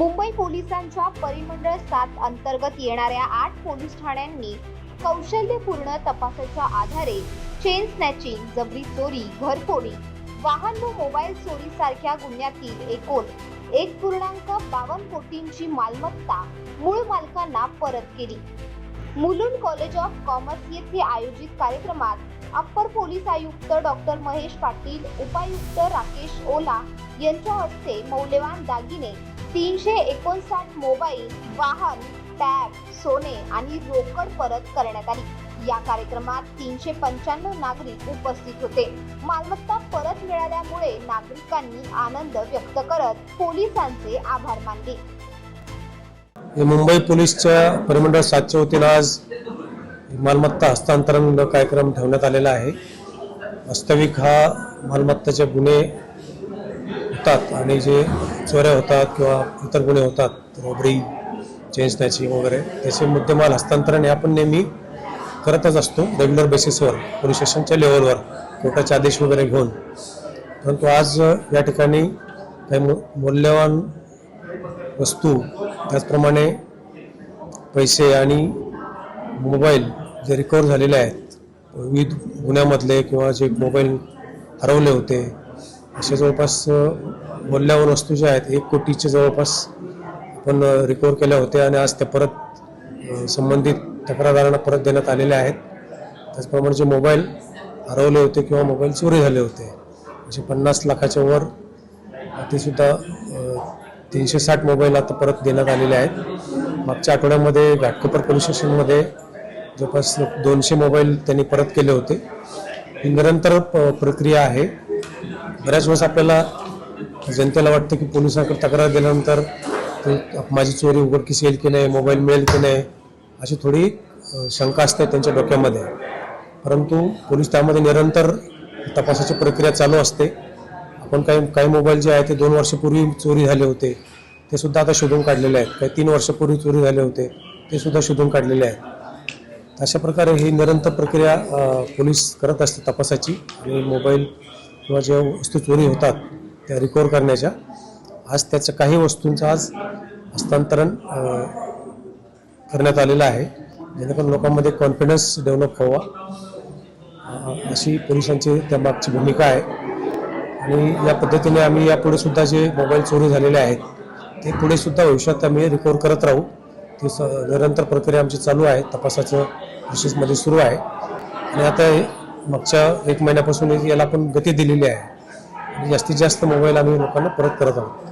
मुंबई पोलिसांच्या परिमंडळ सात अंतर्गत येणाऱ्या आठ पोलीस ठाण्यांनी कौशल्यपूर्ण तपासाच्या आधारे चेन स्नॅचिंग जबरी चोरी घरफोडी वाहन व मोबाईल चोरी सारख्या गुन्ह्यातील एकूण एक पूर्णांक बावन्न कोटींची मालमत्ता मूळ मालकांना परत केली. मुलुंड कॉलेज ऑफ कॉमर्स येथे आयोजित कार्यक्रमात अप्पर पोलीस आयुक्त डॉक्टर महेश पाटील उपायुक्त राकेश ओला यांच्या हस्ते मौल्यवान दागिने तीनशे एकोणसाठ मोबाईल वाहन टॅब सोने आणि रोकड परत करण्यात आली. या कार्यक्रमात तीनशे पंच्याण्णव नागरिक उपस्थित होते. मालमत्ता परत मिळाल्यामुळे नागरिकांनी आनंद व्यक्त करत पोलिसांचे आभार मानले. हे मुंबई पोलीसच्या परिमंडळ सातच्या वतीनं आज मालमत्ता हस्तांतरण कार्यक्रम ठेवण्यात आलेला आहे. वास्तविक हा मालमत्ताचे गुन्हे होतात आणि जे चोऱ्या होतात किंवा इतर गुन्हे होतात रॉबरी चेन स्नॅचिंग वगैरे त्याचे मुद्देमाल हस्तांतरण हे आपण नेहमी करतच असतो रेग्युलर बेसिसवर पोलीस स्टेशनच्या लेवलवर कोर्टाचे आदेश वगैरे घेऊन. परंतु आज या ठिकाणी काही मूल्यवान मौल्यवान वस्तू त्याचप्रमाणे पैसे आणि मोबाईल जे रिकवर झालेले आहेत विविध गुन्ह्यामधले किंवा जे मोबाईल हरवले होते असे जवळपास बोलल्यावर वस्तू ज्या आहेत एक कोटीचे जवळपास आपण रिकवर केल्या होत्या आणि आज त्या परत संबंधित तक्रारदारांना परत देण्यात आलेल्या आहेत. त्याचप्रमाणे जे मोबाईल हरवले होते किंवा मोबाईल चोरी झाले होते असे पन्नास लाखाच्या वर ते सुद्धा तीनशे साठ मोबाईल आता परत देण्यात आलेले आहेत. मागच्या आठवड्यामध्ये घाटकोपर पोलीस स्टेशनमध्ये जवळपास दोनशे मोबाईल त्यांनी परत केले होते. ही निरंतर प- प्रक्रिया आहे. बऱ्याच वेळेस आपल्याला जनतेला वाटतं की पोलिसांकडे तक्रार दिल्यानंतर ते माझी चोरी उघडकीस येईल की नाही मोबाईल मिळेल की नाही अशी थोडी शंका असते त्यांच्या डोक्यामध्ये. परंतु पोलीस त्यामध्ये निरंतर तपासाची प्रक्रिया चालू असते. आपण काही काही मोबाईल जे आहे ते दोन वर्षापूर्वी चोरी झाले होते. ते सुद्धा आता शोधून काढलेले आहेत. काही तीन वर्षापूर्वी चोरी झाले होते ते सुद्धा शोधून काढलेले आहेत. अशा प्रकारे ही निरंतर प्रक्रिया पोलीस करत असते तपासाची. आणि मोबाईल किंवा ज्या वस्तू चोरी होतात त्या रिकवर करण्याच्या आज त्याचं काही वस्तूंचं आज हस्तांतरण करण्यात आलेलं आहे. जेणेकरून लोकांमध्ये कॉन्फिडन्स डेव्हलप व्हावा. अशी पोलिसांची त्यामागची भूमिका आहे. आणि या पद्धतीने आम्ही यापुढे सुद्धा जे मोबाईल चोरी झालेले आहेत ते पुढे सुद्धा भविष्यात आम्ही रिकवर करत राहू. ती स निरंतर प्रक्रिया आमची चालू आहे. तपासाचं प्रोसेसमध्ये सुरू आहे. आणि आता हे मागच्या एक महिन्यापासून याला आपण गती दिलेली आहे. जास्तीत जास्त मोबाईल आम्ही लोकांना परत करत आहोत.